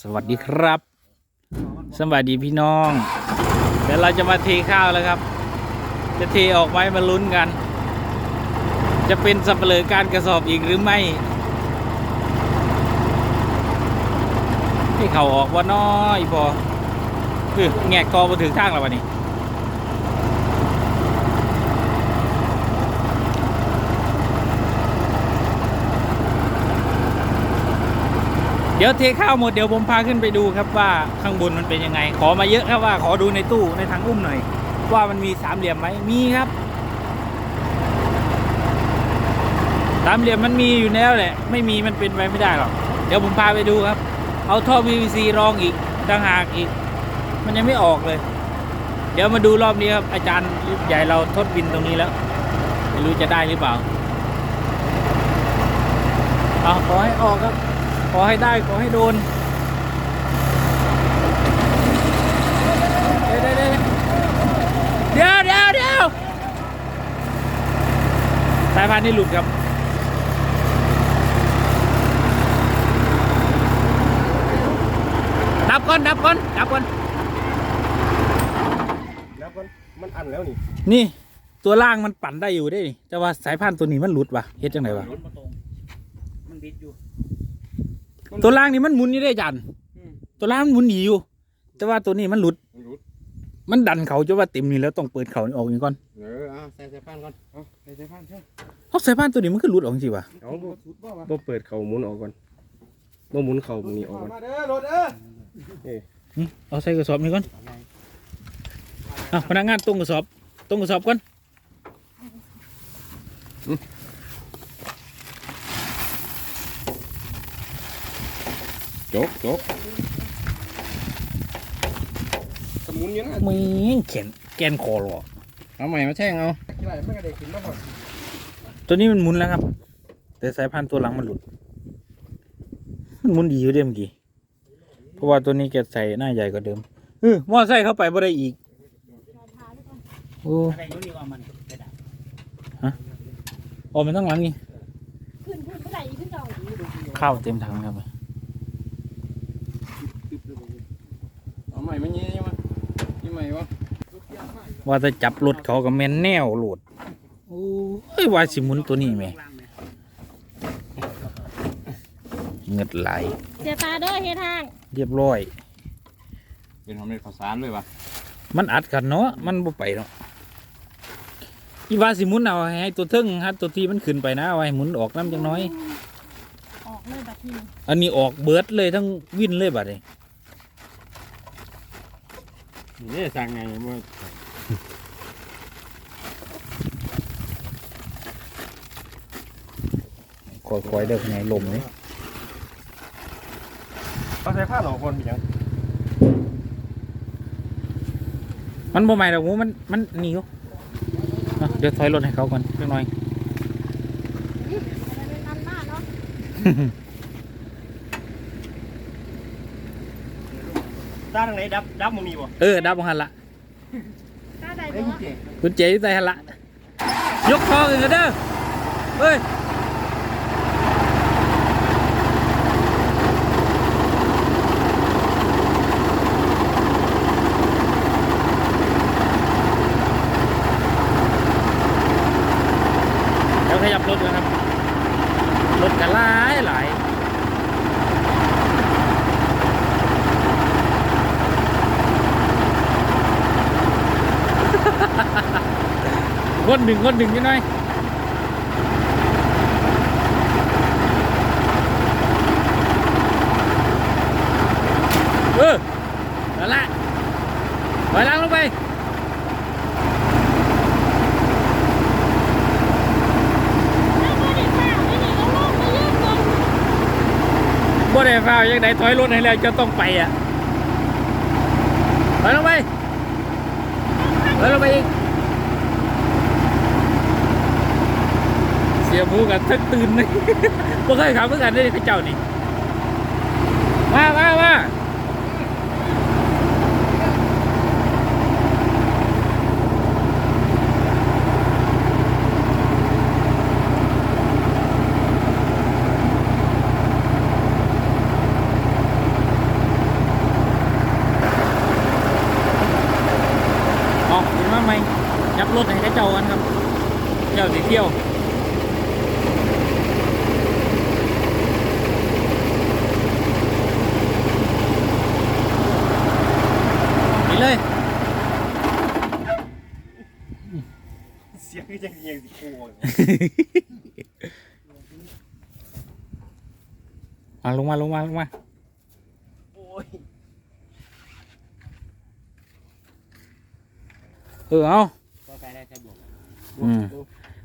สวัสดีครับ สวัสดีพี่น้อง เดี๋ยวเราจะมาเทข้าวแล้วครับ จะเทออกไหมมาลุ้นกัน จะเป็นสับเปลือการกระสอบอีกหรือไม่ให้เขาออกว่าน้อยพอคือแงกกอมาถึงทางแล้ววันนี้ เดี๋ยวเทข้าวหมดเดี๋ยวผมพาขึ้นไปดูครับว่าข้างบนมันเป็นยังไง ขอมาเยอะครับว่าขอดูในตู้ในถังอุ้มหน่อย ว่ามันมีสามเหลี่ยมไหมมีครับสามเหลี่ยมมันมีอยู่แล้วแหละ ไม่มีมันเป็นไปไม่ได้หรอก เดี๋ยวผมพาไปดูครับ เอาท่อ PVC รองอีกต่างหากอีก มันยังไม่ออกเลย เดี๋ยวมาดูรอบนี้ครับ อาจารย์ใหญ่เราทดบินตรงนี้แล้วไม่รู้จะได้หรือเปล่าเอาขอให้ออกครับ อให้ได้ขอให้โดนเดี๋ยวเดี๋ยวเดี๋ยวเดี๋ยวเดี๋ยวสายพานนี่หลุดครับดับก่อนดับก่อนดับก่อนแล้วมันมันอันแล้วนี่นี่ตัวล่างมันปั่นได้อยู่ได้นี่แต่ว่าสายพานตัวนี้มันหลุดว่ะเฮ็ดจังไงวะมันบิดอยู่ ตัวล่างนี่มันหมุนอยู่ได้จันตัวล่างมันหมุนหนีอยู่ แต่ว่าตัวนี้มันหลุด มันรุด มันดันเขาจะว่าเต็มนี่แล้วต้องเปิดเขานี่ออกนี่ก่อนเออเอาใส่ใส่พานก่อนเอาใส่ใส่พานใช่เพราะสายพานตัวนี้มันก็หลุดออกจริงๆว่ะเอาบ่บ่เปิดเข่าหมุนออกก่อนบ่หมุนเข่าตรงนี้ออกก่อนมาเด้อรถเด้อนี่เอาใส่กระสอบนี่ก่อนอะพนักงานตรงกระสอบตรงกระสอบก่อน จกจกสมุนอยังนะมีเขียนแกนคอหรอเอาใหม่มาแช่งเอากี่ไรไม่กระเด็กขึ้นมาก่อนตัวนี้มันหมุนแล้วครับ แต่สายพานตัวหลังมันหลุด มันหมุนดีอยู่เดิมอกี้เพราะว่าตัวนี้แกใส่หน้าใหญ่กว่าเดิมเออมอไซค์เข้าไปบ่ได้อีกโอ้อะไรนู้นนี่ว่ามันกระดาษโอ้มันต้องหลังนี่ขึ้นขึ้นเมื่อไหร่ขึ้นต่อข้าวเต็มถังครับ เอาใหม่มาเงี้ยมายี่ใหม่วะ ว่าจะจับรถเขากับแม่นแนวโหลดโอ้ยว่าสิหมุนตัวนี้แหม่เงิดไหลเสียตาเด้อเฮ็ดทาง เรียบร้อย เป็นทำเป็นข้าวสารเลยวะมันอัดกันเนาะมันบ่ไปเนาะอีว่าสิหมุนเอาให้ตัวเทึ่งฮะตัวที่มันขึ้นไปนะเอาให้หมุนออกน้ำจังน้อย ออกเลยบัดนี้อันนี้ออกเบิดเลยทั้งวินเลยบัดนี้นี่สั่งไง ว่าคอยๆเด้อไงลมนี่เอาใส่ผ้าหลอกคนเป็นหยังมันบ่ใหม่ดอกหมูมันมันหนีอยู่เนาะเดี๋ยวถอยรถให้เขาก่อนเล็กน้อยอะไรเป็นมันมากเนาะตาทางไหนดับดับมันมีบ่เออดับบังหันละ ตาใดไอ้เนาะ เจ๊ คุณเจ๋อยู่ใส่หันละ ยกคอกันเด้อเฮ้ย เดี๋ยวขยับรถนะครับ รถกันหลายหลาย คนหนึ่งคนหนึ่งยังไงเออนั่นแหละถอยหลังลงไปล้าวนี่นี่เอาลงมายืดก่อนบ่ได้ฟ้าวยังไงถอยรถให้แล้วจะต้องไปอะถอยลงไปถอยลงไปอีก สียหมูกันทักตื่นเลยบ่เคยขับเพื่อกันได้ข้าเจ้านี่มามามา เจ้าสิเที่ยว ไป เลย เสียงคือจังเสียงสิโคมาลงมาลงมาลงมาโอ้ยเออเอาก็ไปได้แค่บวกอืม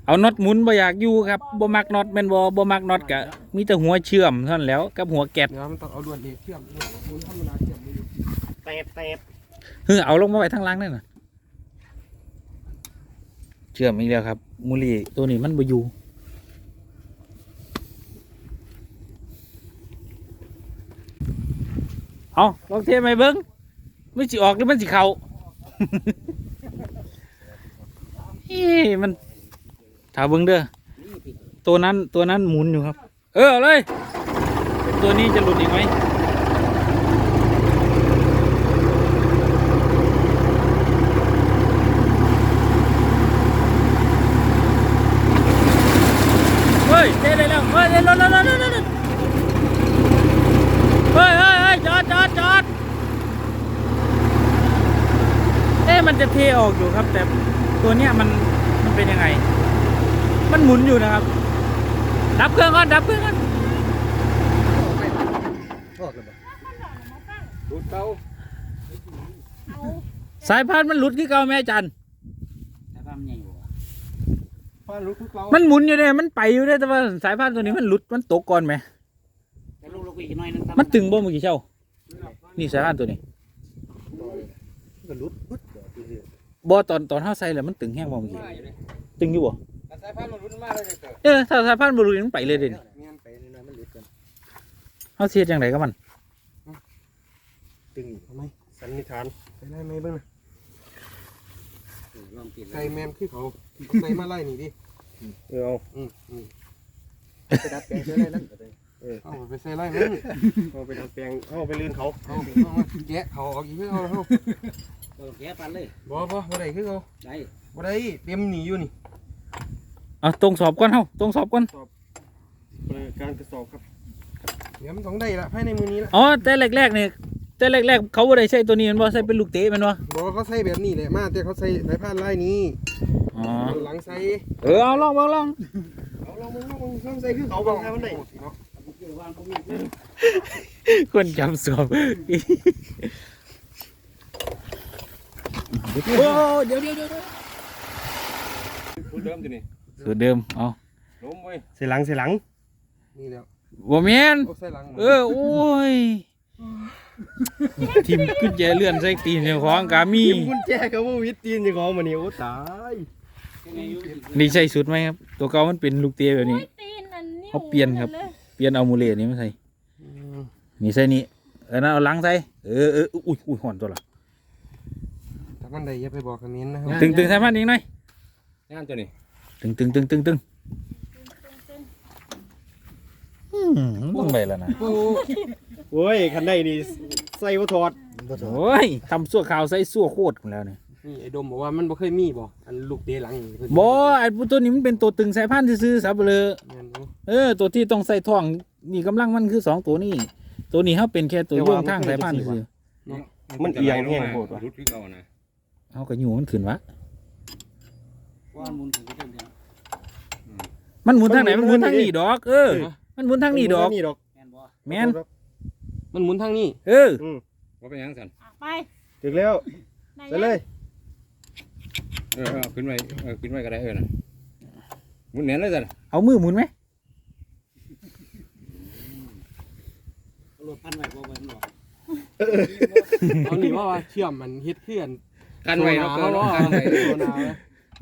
เอาน็อตหมุนบ่อยากอยู่ครับบ่มักน็อตแม่นบ่บ่มักน็อตกะมีแต่หัวเชื่อมเท่านั้นแหล้วกับหัวแกะเดี๋ยวมันต้องเอาด่วนเอกเชื่อมหมุนธรรมดาเชื่อมไม่อยู่เตบเตบ เฮ้อเอาลงมาไว้ทางล่างนั่นน่ะ เชื่อมอีกแล้วครับ มูลีตัวนี้มันบ่อยู่เอาลองเทไหมเบิ้งมันสิออกหรือมันสิเข้าเอ้มันถ้าเบิ้งเด้อตัวนั้นตัวนั้นหมุนอยู่ครับ เออเอาเลย ตัวนี้จะหลุดอีกไหม เฮ้ยเจ๊ได้แล้วเฮ้ยเจ๊รถรถรถรถรถเฮ้ยเฮ้ยเฮ้ยจอดจอดจอดเอ๊ะมัน จะเทออกอยู่ครับ แต่ตัวเนี้ยมันมันเป็นยังไง มันหมุนอยู่นะครับ ดับเครื่องก่อนดับเครื่องก่อนดูดเตาเอาสายพานมันหลุดที่เก่าแม่จันแล้วก็มันใหญ่หัวฟ้ารู้ทุกเรามันหมุนอยู่เนี่ยมันไปอยู่เนี่ยแต่ว่าสายพานตัวนี้มันหลุดมันตกก่อนไหมแล้วลูกลูกอีกหน่อยนึงมันตึงบ่เมื่อกี้เช่านี่สายพานตัวนี้ ก็รุดรุดเดี๋ยวทีเดียวบ่ตอนตอนเท้าใส่แล้วมันตึงแห้งบ่เมื่อกี้ตึงอยู่บ่แต่สายพันธุ์มันรุดมากเลยเกิดเออถ้าสายพานบรูนี่มันไปเลยเด่นเงี้ยไปนี่นะมันรุดกันเขาเสียจังไดกับมัน ตึงทำไมสันนิษฐานใส่ไล่ไหมเบ้างนะลองกินใส่แมนคือเขาใส่มาไล่นี่ดิเออเอาอืมอืมไปดัดแปลงใส่ไล่นั่นเออเอาไปใส่ไล่มันเอาไปทำแปลงเอาไปลื่นเขาเอาเอามาแกะเขาออกอีกคือเอาเอาเอา แก้ปันเลยบ่บ่บ่ได้คือเอาได้บ่ได้เต็มหนีอยู่นี่เอาตรงสอบก่อนเฮาตรงสอบก่อนการกระสอบครับเดี๋ยวมันต้องได้ละภายในมือนี้ละอ๋อแต่แรกๆเนี่ยแต่แรกๆเขาบ่ได้ใช้ตัวนี้แมันบ่ใช้เป็นลูกเตะแมันบ่บอกว่าเขาใส่แบบนี้แหละมาแต่เขาใส่สายพานไล่นี้อ๋อหลังใส่เออเอาลองลองลองเอาลองมึงลองมึงลองใส่คือเขาเอาบ้างเอามันได้เนาะคนจำสอบ โอ้เดี๋ยวเดี๋ยวเดี๋ยวพูดเดิมอยู่นี่สูตรเดิม เอาล้มไว้ใส่หลังใส่หลังนี่แล้วบ่แม่นเอาใส่หลังเออ โอ้ย ทีมกุญแจเลื่อนใส่ตีนเจ้าของกามีทีมกุญแจกับว่าวิตตีนจะของมันนี่โอ้ตายนี่ใช่สุดไหมครับ ตัวเก่ามันเป็นลูกเตะแบบนี้โอ้ยตีนอันนี้เขาเปลี่ยนครับ เปลี่ยนเอามูเลนี่มาใส่นี่ใส่นี่เออนั่นเอาหลังใส่เออเอออุ้ยอุ้ยห่อนตัวละ มันได้อย่าไปบอกคอมเมนต์นะครับตึงตึงใส่มันอีกหน่อยงานตัวนี้ตึงตึงตึงตึงตึงอืมต้องไปแล้วนะโอ้ยคันได้นี่ใส่วัถอดโอ้ยทำสั่วขาวใส่สั่วโคตรแล้วเนี่ยนี่ไอ้ดมบอกว่ามันบ่เคยมีบ่อันลูกเตะหลังนี่เพิ่นบอไอ้ตัวนี้มันเป็นตัวตึงสายพันธุ์ซื่อๆสับเลยแม่นบ่เออ ตัวที่ต้องใส่ท่องนี่กำลังมันคือสองตัวนี้ตัวนี้เขาเป็นแค่ตัวโยงทางสายพันธุ์ซื่อมันเอียงแห้งโหดว่ะ รุดคือเก่านะเขาก็อยู่มันขึ้นวะว่ามุนถึงจะเดินมันหมุนทางไหนมันหมุนทางนี้ดอก เออ มันหมุนทางนี้ดอกนี่ดอกแม่นบ่แม่นมันหมุนทางนี้เออว่าเป็นหยังสันอะไปถึงแล้วไหนไปเลยเออเอาขึ้นไว้เออขึ้นไว้ก็ได้เออน่ะหมุนแหนนเลยสันเอามือหมุนไหมรถพันไว้บ่เบิ่งหรอกเอานี่ว่าว่าเชื่อมมันเฮ็ดเคลื่อน กันไว้เนาะโซเกินนากันไว้โซนา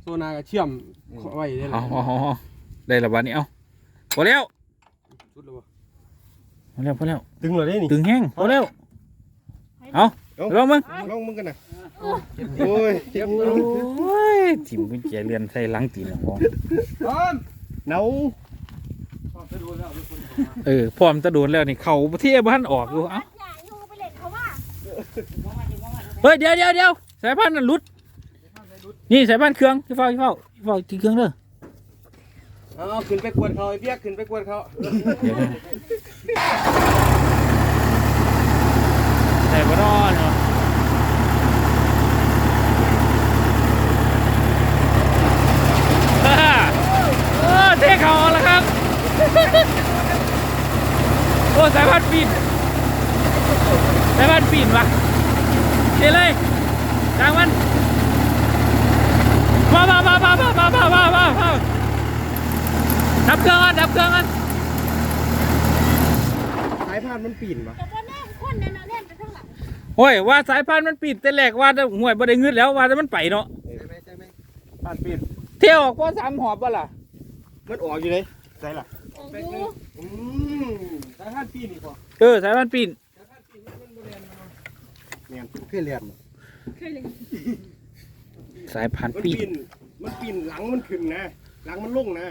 โซนาก็เชื่อมไว้ได้แหเอาละเอาเอาเอาได้และบัดนี้เอาพอแล้วสุดแล้วบ่พอแล้วพอแล้วถึงเลยนี่ตึงแห้งพอแล้วเอาลองมึงลองมึงกันนะโอ้ยเจ็บโอ้ยทิมกุญแจเรือนใส่หลังตีนของพร้อมเนาเออพร้อมจะโดนแล้วนี่เขาเที่ยวบ้านออกอยู่เอ้าอย่าอยู่ไปเล่นเขาว่าเฮ้ยเดี๋ยวเดี๋ยวเดี๋ยว สายพันธุ์นั่นหลุด นี่สายพันธุ์เครื่องที่เฝ้าที่เฝ้าที่เฝ้าที่เครื่องเด้อเอาขึ้นไปกวนเขาไอ้เปียกขึ้นไปกวนเขาเดี๋ยวนะแต่ก็รอดเนาะฮ่าโอ้เทเขาแล้วครับ โอ้สายพันธุ์ปีนสายพันธุ์ปีนวะเทเลย จางมันมามามามามามามามามาดับเครื่องกันดับเครื่องกันสายพานมันปีนปะแต่ว่าแน่คนเนี่ยนะเล่นไปข้างหลังโอ้ยว่าสายพันธุ์มันปิดแต่แรกว่าแต่ห่วยบ่ได้เงืดแล้วว่าแต่มันไปเนาะใช่ไหมใช่ไหมพานปีนเที่ยวออกพอสามหอบป่ะล่ะมันออกอยู่เลยใช่ล่ะโอ้โหอืมสายพานปีนนี่พอเออสายพันธุ์ปีนเนี่ยขึ้นเรียน เคยเลยสายพันธุ์มันปีปีนนมันปีนหลังมันขึ้นนะหลังมันลงนะ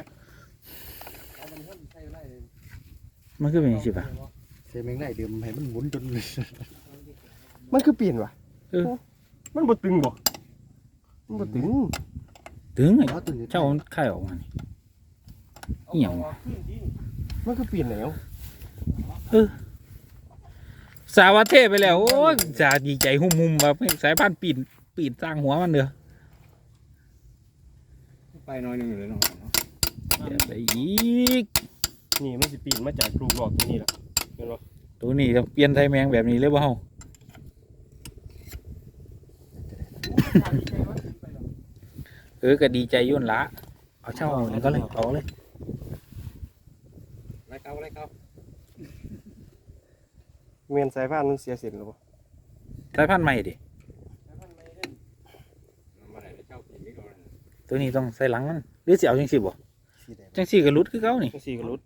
มันคือเป็นยังไงป่ะเซมงได้เดิมให้มันหมุนจน มันคือปีนวะเออ มันบ่ตึงบ่มันบ่ตึงถึงไงล้อตัวนี้เจ้ามันไข่ออกมานี่เหี่ยวมันคือปีนแล้ว สาวาเทไปแล้ว โอ้ยจะดีใจหุ่มมุมๆแบบสายพันธุ์ปีนปีนสร้างหัวมันเด้อไปหน้อยหนึงเลยเนาะเดี๋ยวไปอีก นี่มันสิปีนมาจากกรูหลอกตัวนี้แหละเห็นบ่ตัวนี้ต้องเปลี่ยนไทยแมงแบบนี้เลยบ่เฮาเออก็ดีใจยุ่นละเอาเช่านี่ก็เลยเอาเลย ไล่เขาไล่เขา เมียนสายพานมันเสียเสินแล้วบ่สายพันธุ์ใหม่ดิมาได้เจ้ากินนี่ก่อนตัวนี้ต้องใส่หลังมันหรือสิเอาจังซี่บ่สีแดงจังซี่ก็หลุดคือเก่านี่จังซี่ก็หลุด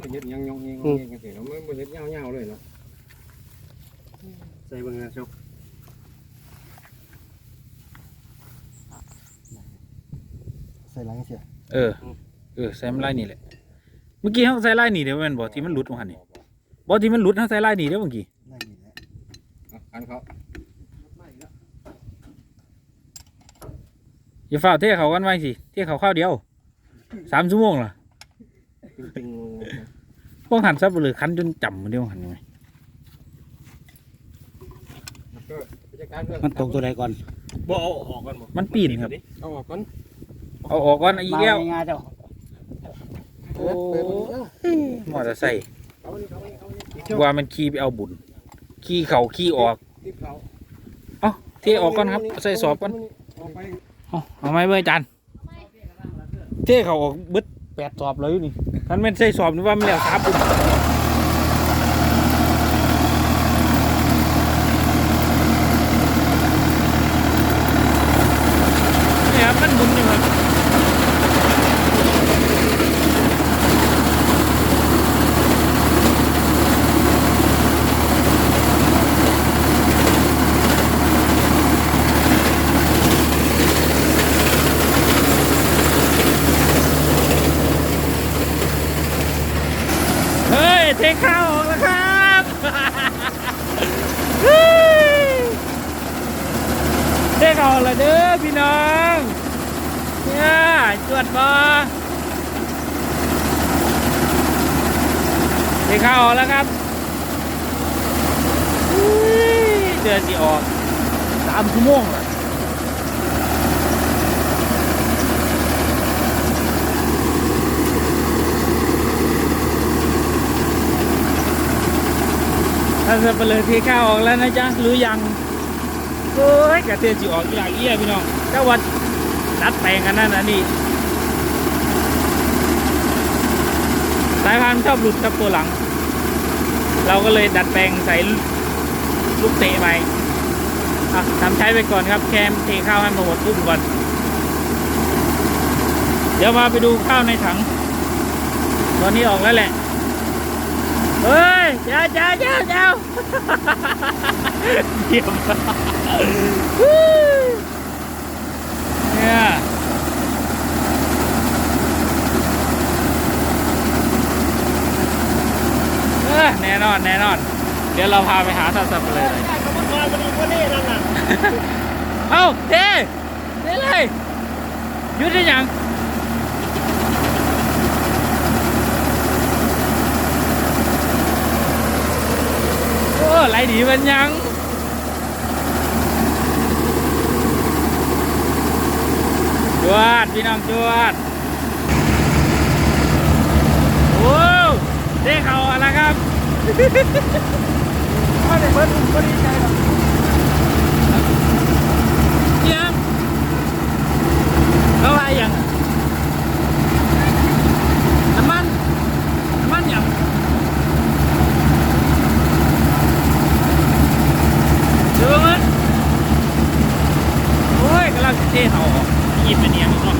มันยึดยังยองเองเองกันสิเนาะมันมันยึดเงาเงาเลยเนาะใส่เบิ่งนะเจ้าใส่หลังเสียเออ เออใส่มันลายนี่แหละเมื่อกี้เขาใส่ลายนี่เดี๋ยวแมันบอกที่มันหลุดมาหันนี่บอกที่มันหลุดเขาใส่ลายนี่เดี๋ยวเมื่อกี้ได้นี่แหละอันเขาอย่าฝ่าเทเขากันไว้สิเทเขาข้าวเดียวสามชั่วโมงล่ะตึงพวกหันซับไปเลยคันจนจำมันเดียวหันไงมันตกตัวใดก่อนๆบ่เอาออกก่อนบ่มันปีนครับเอาออกก่อนเอาออกก่อนอีกแล้วงาเจ้า โอ้มอเตอร์ไซค์ว่ามันขี่ไปเอาบุญขี่เขาขี่ออกติดเขาเอ้าเทออกก่อนครับ ใส่สอบก่อนออกไปเอาเอาไหมเบอร์จันเทเขาออกเบิดแปดสอบเลยอยู่นี่ท่านแม่นใส่สอบนี่ว่ามันแล้วสามปุ่มเนี่ยครับมันหมุนอยู่ครับเฮ้ย เทข้าวออกแล้วครับ เฮ้ยเทข้าวออกแล้วเด้อพี่น้องเนี่ยจวดบอเทข้าวออกแล้วครับเฮ้ยเดือนสิออกสา มชั่วโมงแล้วท่านสับเปลือเทข้าวออกแล้วนะจ๊ะหรือยังโอ้ยกระเทียมจีออกอีหลากเอี้ยพี่น้องเจ้าวัดดัดแปลงกันนั่นนะนี่สายพานชอบหลุดกับตัวหลัง เราก็เลยดัดแปลงใส่ลูกเตะไป อะทำใช้ไปก่อนครับแคมเทข้าวให้มาหมดตุ้มก่อน เดี๋ยวมาไปดูข้าวในถัง ตอนนี้ออกแล้วแหละ เฮ้ยเจ้าเจ้าเจ้าเจ้าเยี่ยมเนี่ยเอ้ยแน่นอนแน่นอน เดี๋ยวเราพาไปหาสัตว์สับเลย ได้ก็บ่มาบ่ดีบ่นี่นั่นน่ะเอาเท่เท่เลยยุดได้ยังโอ้ไหลดีมันยังจวดพี่น้องจวดโอ้ได้เขาอะไรครับ ไม่ได้เพิ่นก็ดีใจหรอก เยี่ยมแล้วอะไรอย่างน้ำมันน้ำมันอย่างดูมันโอ้ยกำลังสิเทเขาออกหยิบมันเนียงอีกเนาะ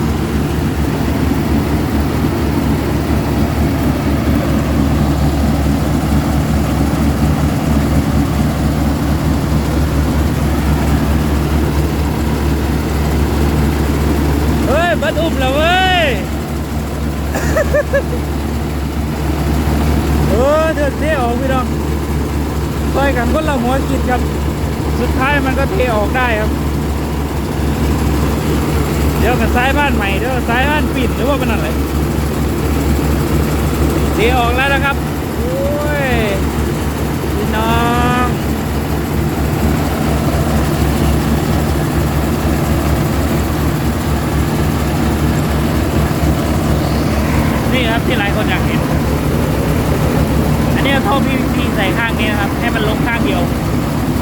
เฮ้ยบัดอุ้มแล้วเว้ย เออเดือดเทออกพี่น้องซอยกันคนละหัวกินครับ สุดท้ายมันก็เทออก ได้ครับ เดี๋ยวกันซ้ายบ้านใหม่เดี๋ยวซ้ายบ้านปิดหรือว่าเป็นอะไรเทออกแล้วนะครับโอ้ยพี่น้องนี่ครับที่หลายคนอยากเห็น อันนี้เอาท่อ PVC ใส่ข้างนี้นะครับ ให้มันลงข้างเดียว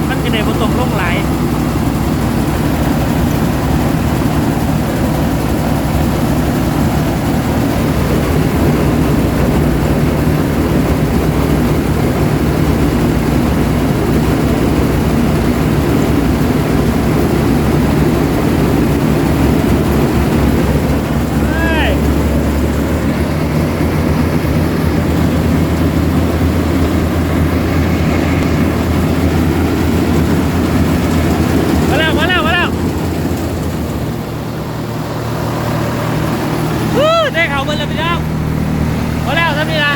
มันจะได้ผสมลงหลาย เฮ้ย มาแล้วมาแล้วมาแล้วฮู้ได้เขาเบิ้ลแล้วพี่น้องมาแล้วท่านพี่นะ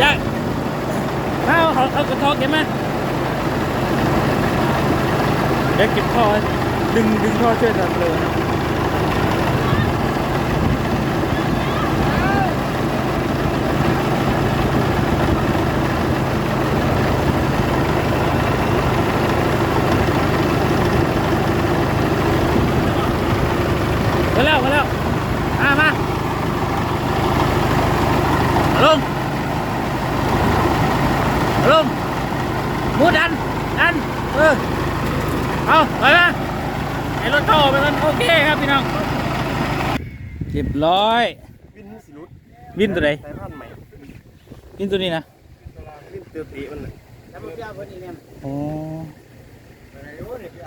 อยากเอาเอาเอากระทอเก็บมาเดี๋ยวเก็บท่อดึงดึงท่อช่วยดันเลยนะมาแล้วมาแล้วมามาลงลงมูดันดันเออเอาไปมาไอ้รถท่อไปมันโอ เคครับพี่น้องเรียบร้อย วินสิรุดวินตัวไหนสายพันธุ์ใหม่วินตัวนี้นะวินเตือตีมันน่ะอ๋อ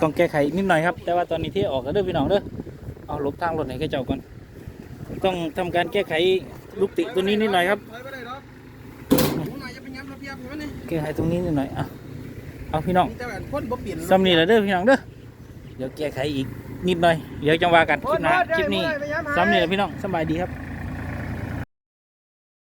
ต้องแก้ไขนิดหน่อยครับ แต่ว่าตอนนี้ที่ออกแล้วเด้อพี่น้องเด้อเอาหลบทางรถไหนก็เจ้าก่อนต้องทำการแก้ไขลูกติตัวนี้นิดหน่อยครับแก้ไขตรงนี้นิดหน่อยอะเอาพี่น้องซ้ำนี่แหละเด้อพี่น้องเด้อเดี๋ยวแก้ไขอีก นิดหน่อย เดี๋ยวจังว่ากันคลิปหน้าคลิปนี้ซ้ำนี่แหละพี่น้องสบายดีครับ